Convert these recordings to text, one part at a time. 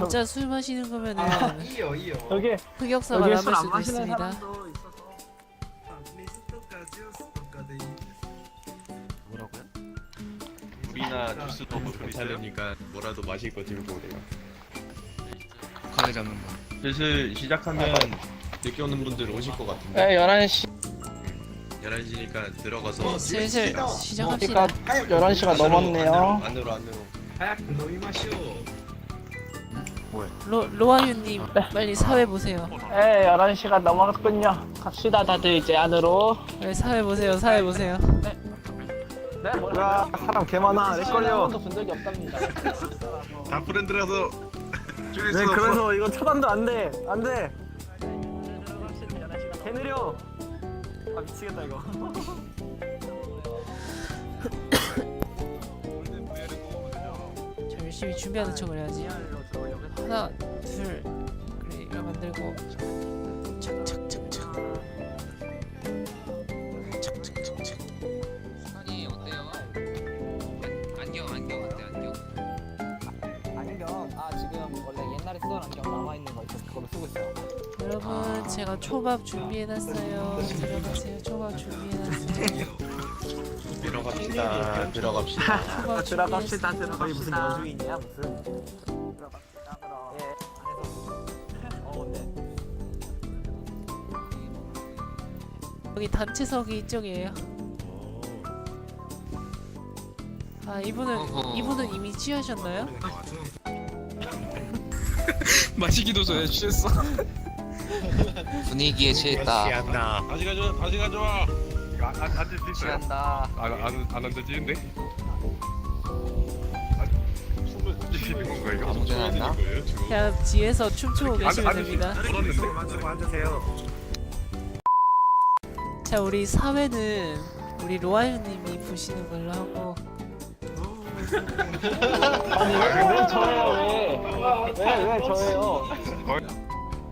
진짜 술 마시는 거면은 아, 이요 이요. 여기 흑역사 말하실 수도 있습니다 뭐라고요? 물이나 주스도 뭐 괜찮으니까 뭐라도 마실 거 들고 오래요. 과제 잡는 거. 슬슬 시작하면 아, 네. 늦게 오는 분들 오실 것 같은데. 에 11시 11시니까 들어가서 네, 슬슬 시작합시다. 11시가 넘었네요 안으로 안으로. 하얗 너희 마시오. 로, 로아유님 빨리 사회 보세요. 에 11시가 넘었군요. 갑시다 다들 이제 안으로. 네, 사회 보세요. 사회 보세요. 네, 네 뭐라. 사람 개 많아 렉 걸려 본 적이 없답니다. 다 프렌드라서 네 그래서 이거 차단도 안돼 안돼 네, 개 느려 아 미치겠다 이거 열심히 준비하는 척을 해야지. 네, 하나, 둘, 그래 이거 만들고 착착착착. 착착착착. 아니 어때요? 안- 안경 안경 어때 안경? 안경 아 지금 원래 옛날에 쓰던 안경 남아 있는 거 있어서 그걸로 쓰고 있어요. 여러분 제가 초밥 준비해놨어요. 들어가세요. 초밥 준비해놨어요. 들어갑시다. 들어갑시다. 초밥 들어갑시다 준비했습니다. 거의 무슨 여주인이야 무슨 들어갑시 여기 단체석이 이쪽이에요. 아 이분은 어허. 이분은 이미 취하셨나요? 마시기도 전에 취했어. 분위기에 취했다. 다시 가져. 다시 가져와. 이거 안, 안, 앉을 수 있어요. 취한다. 안, 안, 안 앉아지는데? 춤을 추시는 건가 이거? 아무 데나 앉나? 거예요 지금? 그냥 뒤에서 춤추고 계시면 됩니다. 앉으세요. 자 우리 사회는 우리 로아유님이 보시는 걸로 하고 아니 왜 저예요 왜왜 왜 저예요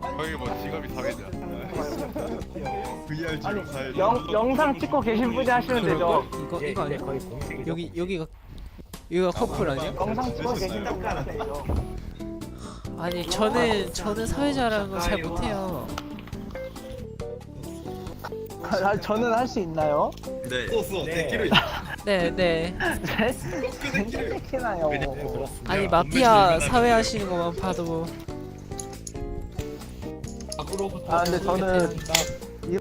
거기 뭐 직업이 사회자. VR 직업 사회자. 영, 영상 찍고 계신 분이 하시면 되죠 이거 이거 아니야? 여기 여기가 여기가 커플 아니야? 영상 찍고 계신 분이 하시면 되죠 아니 저는 저는 사회자라는 거잘 못해요. 아, 저는 할 수 있나요? 네. 소스 데키로 네 네. 생각해나요 아니 마피아 사회 하시는 것만 봐도. 아 근데 저는 이,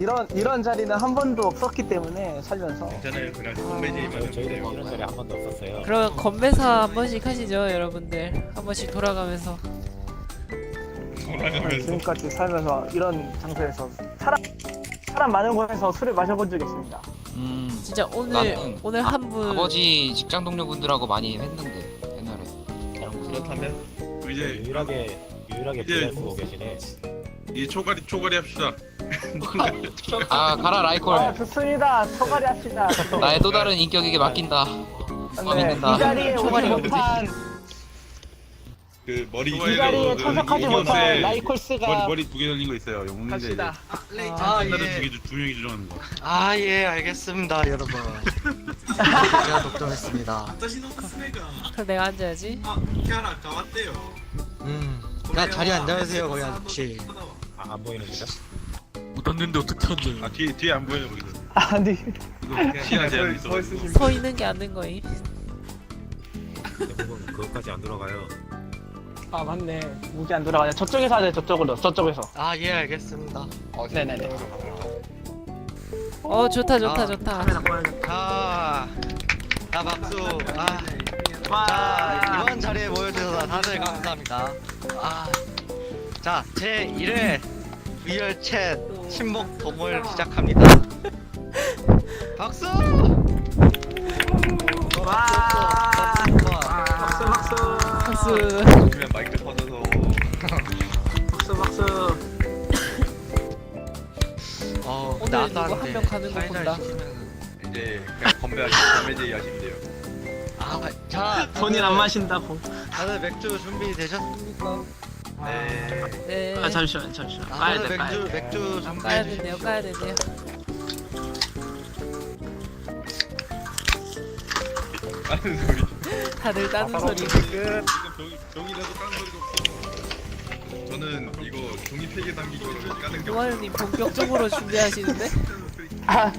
이런 이런 자리는 한 번도 없었기 때문에 살면서. 괜찮아요. 그냥 콤메디만 하면 돼요. 이런 자리 한 번도 없었어요. 그럼 건배사 한 번씩 하시죠 여러분들. 한 번씩 돌아가면서. 돌아가면서. 지금까지 살면서 이런 장소에서 사람 사람 많은 곳에서 술을 마셔본 적이 있습니다. 음. 진짜 오늘 나는 오늘 한분 아버지 직장 동료분들하고 많이 했는데 옛날에. 곳에서. 그렇다면 이제 유일하게 유일하게 이제 VR 쓰고 계시네. 이 초가리 초가리 합시다. 아 가라 아 라이콜. 좋습니다. 초가리 합시다. 나의 또 다른 인격에게 맡긴다. 네. 이 자리에 오지 초가리가 뭐지? 못한 그 머리 이 자리에 참석하지 못한 라이콜스가 머리 머리 두 개 달린 거 있어요. 용문제 갑시다. 아, 하나를 두개 두 명이 주장하는 거. 아, 예, 알겠습니다, 여러분. 제가 독점했습니다. 私の娘が 그럼 내가 앉아야지 あキャラ変わってよ。 음. 야, 자리 앉아주세요, 거기 아저씨. 아, 안 보이는 거죠? 못 앉는데 어떻게 앉아요? 아 뒤에 뒤에 안 보여요 거기서. 아니 이거 시간 제한 있어. 서 있는 게 앉는 거임 대부분 그것까지 안 들어가요. 아 맞네. 무기 안 돌아가냐? 저쪽에서 하자. 저쪽으로. 저쪽에서. 아, 예, 알겠습니다. 네네네. 어 좋다 좋다 아. 좋다 자, 자, 박수. 아, 자, 이번 자리에 모여주셔서 다들 감사합니다. 아, 자, 제 1회 VR 챗 친목 도모를 시작합니다. 박수! 와. 박수! 박수 박수. 박수 박수 박수. 어, 오늘 나도 누구 안한 돼. 명 가는 거 본다. 이제 그냥 건배하시 건배제이 하시면 돼요. 아, 자, 본인 안 마신다고. 다들 맥주 준비 되셨습니까? 네. 네 아 잠시만 잠시만. 아, 까야 다들 돼 까야 맥주, 돼. 맥주 까야 준비해 된대요 까야 된대요 하는 소리. 다들 따는 소리. 지금 병, 병이라도 까는 소리가 없어. 저는 이거 종이 팩에 담긴 거를 까는 게. 노아님 본격적으로 준비하시는데? 아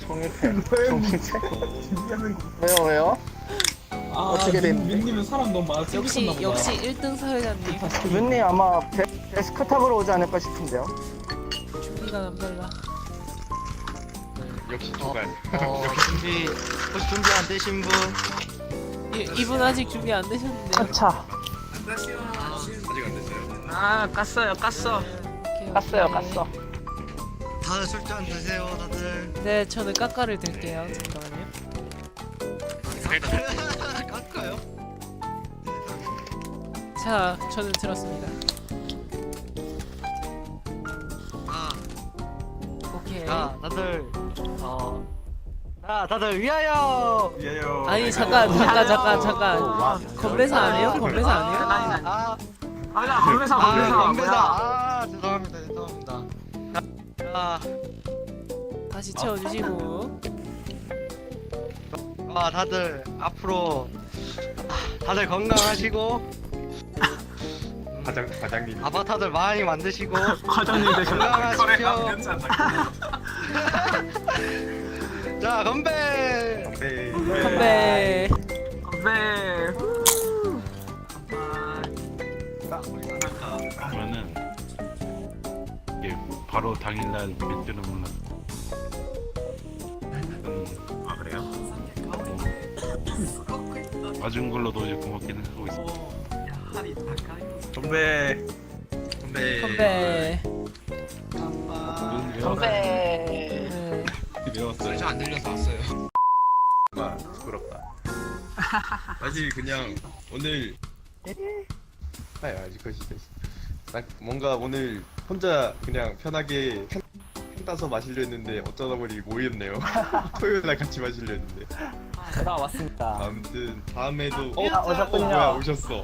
종이책 종이책 왜요 왜요? 어떻게 됐는데? 역시 역시 1등 사회자님 윤님 아마 데, 데스크 탑으로 오지 않을까 싶은데요 준비가 남달라. 역시 주발. 어 준비 혹시 준비 안 되신 분? 이, 이분 아직 준비 안 되셨는데요? 아차. 아 깠어요 깠어 깠어요. 깠어 다들 술잔 드세요 다들. 네, 저는 까까를 들게요. 잠깐만요. 깎아요? 자, 저는 들었습니다. 아, 오케이. 자 다들 어. 자 다들 위하여. 아니 잠깐 잠깐 잠깐 잠깐. 건배사 안 해요? 건배사 안 해요? 아, 아, 건배사, 건배사, 건배사. 아, 죄송합니다, 죄송합니다. 자, 다시 채워주시고. 아, 다들 앞으로 아, 다들 건강하시고 과장 과장님. 아바타들 많이 만드시고 과장님 건강하십시오. 자, 건배. 네. 건배. 그러 바로 당일날 멘트는 몰라. 음, 아 그래요? 뭐, 와준 걸로도 이제 고맙기는 하고 있어. 건배. 건배. 건배 네. 외웠어요. 저안 들려서 왔어요. 아, 부끄럽다. 사실 그냥 오늘 아 아직 거시 나 뭔가 오늘 혼자 그냥 편하게 캔, 캔 따서 마시려 했는데 어쩌다 보니 모였네요. 토요일 날 같이 마시려 했는데 제가 왔습니다. 아무튼 다음에도 아, 오셨군요. 뭐야 오셨어.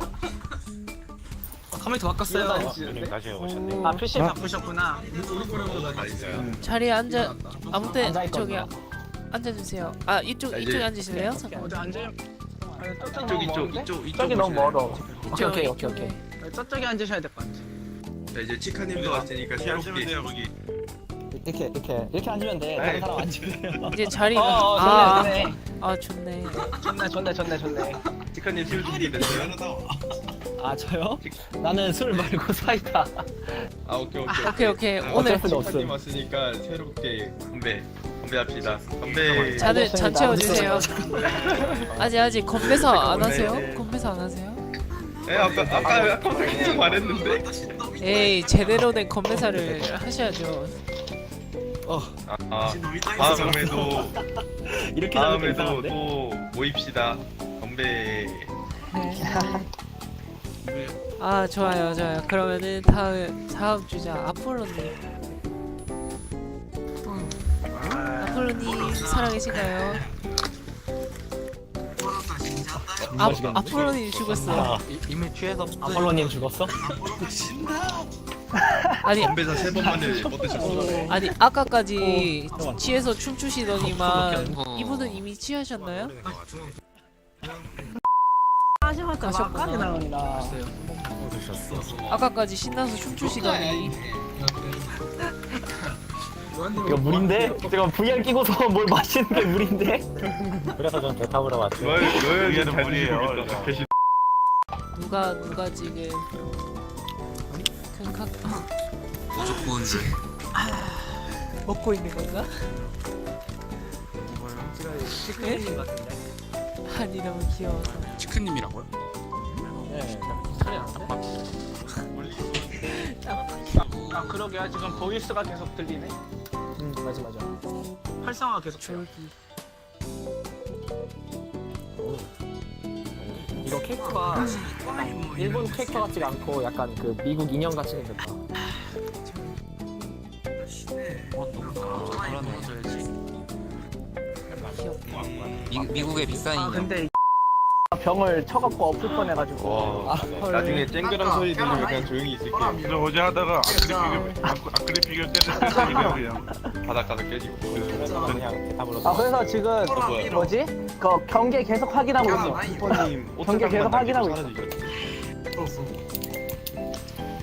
컴퓨터 바꿨어요. 누님 다시 오셨네. 아 PC 바꾸셨구나. 아니죠. 자리에 앉아. 아무 때 앉아 저기 있거든요. 앉아주세요. 아 이쪽 자, 이제- 이쪽에 앉으실래요? 잠깐. 앉아요. 이쪽 이쪽 이쪽 이쪽 저기 너무 멀어 오케이, 오케이, 오케이, 오케이. 저쪽에 앉으셔야 될 것 같아 자 이제 치카님도 왔으니까 새롭게 거기. 이렇게 이렇게 이렇게 앉으면 돼. 다른 사람 앉으세요. 이제 자리가. 어, 아, 좋네 아 좋네. 좋네 좋네 좋네 좋네 치카님 술 준비됐어요? 아 저요? 나는 술 말고 사이다. 아 오케이 오케이 오케이 오케이 아, 오늘 어쩔 수 없음. 치카님 왔으니까 새롭게 건배 건배합시다. 건배. 자들 잔 채워 주세요. 아직 아직 건배사 안 건배. 하세요? 건배사 안 하세요? 에 예, 아까 아까 아까 그냥 말했는데. 에이 제대로 된 건배사를 하셔야죠. 아, 아 다음에도 이렇게 다음에도 또 모입시다. 건배. 네. 아 좋아요 좋아요. 그러면은 다음 다음 주자 아폴로님. 아폴로님 살아계신가요? 아, 아폴로님 죽었어요. 이 미 취해서 아폴로님 죽었어? 아니 건배사 세 번 만에 어떠셨어요? 아니 아까까지 취해서 춤추시더니만 어. 이분은 이미 취하셨나요? 하시니까 가셨구나. 나오니라 아까까지 신나서 춤추시더니 이거 물인데? 제가 VR 끼고서 뭘 마시는 게 물인데? 그래서 전 대탑으로 왔어요. 너의 잘 물이에요. 계시. 누가 누가 지금 큰카 무조건 먹고 있는 건가? 네? 아니 너무 귀여워서 치크님이라고요? 네. 아 그러게요 지금 보이스가 계속 들리네 음 맞아 맞아. 활성화 계속 돼요 이거 캐릭터가 일본 캐릭터 같지가 않고 약간 그 미국 인형 같이 생겼다. 미, 미국의 비싼 인형. 근데 병을 쳐갖고 엎을 뻔해가지고. 와. 나중에 쨍그랑 소리 들리면 그냥 조용히 있을게요 저 어제 하다가 아크리피겨 아크리피겨 때렸을 때 그냥 바닥 가서 깨지고. 아 그래서 지금 뭐야? 뭐지? 그 경계 계속 확인하고 있어. 슈퍼님 경계 계속 확인하고 있어.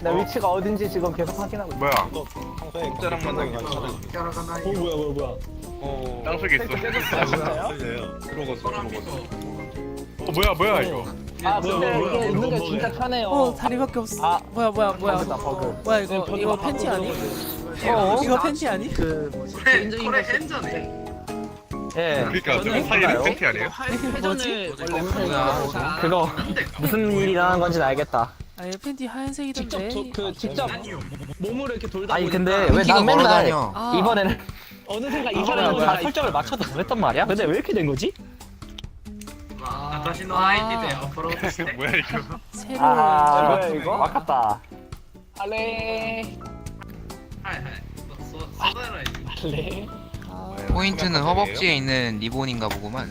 내 위치가 어딘지 지금 계속 확인하고 있어. 뭐야? 옷자랑 만나기 전에. 사라지죠 까라가나이 뭐야 뭐야 뭐야. 어 땅속에 있어. 들어갔어 들어갔어 어 뭐야 뭐야 이거 아 근데 이게 있는 게 진짜 편해요. 어 다리밖에 없어. 아. 뭐야 뭐야 뭐야. 버그다 버그. 뭐야 이거 이거 팬티 아니? 어? 이거 팬티 아니? 그 뭐지? 코레 핸저네 예. 그러니까 저는 몰라요. 팬티 아니에요? 뭐지? 그거 무슨 일이 일어나는 건지는 알겠다. 아얘 팬티 하얀색이던데. 그 직접 몸으로 이렇게 돌다 아니 보니까 근데 왜난 맨날 아. 이번에는 어느샌가 이번에는 이번에는 다 설정을 맞춰도 그랬단 말이야? 근데 왜 이렇게 된 거지? 私の ID でアップロードして 뭐야 이거 새로. 아 뭐야 이거? 아깝다. 알레 はいはいそうそうだない 알레 아, 포인트는 허벅지에 있는 리본인가 보구만.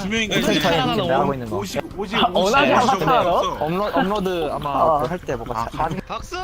두 명인가 엄청 이제 차이 내가 하고 있는 거. 오직 오직 아, 워낙에 오직 하나 정도 타요? 없어. 업로, 업로드 아마 할 때 뭐가 차- 박수!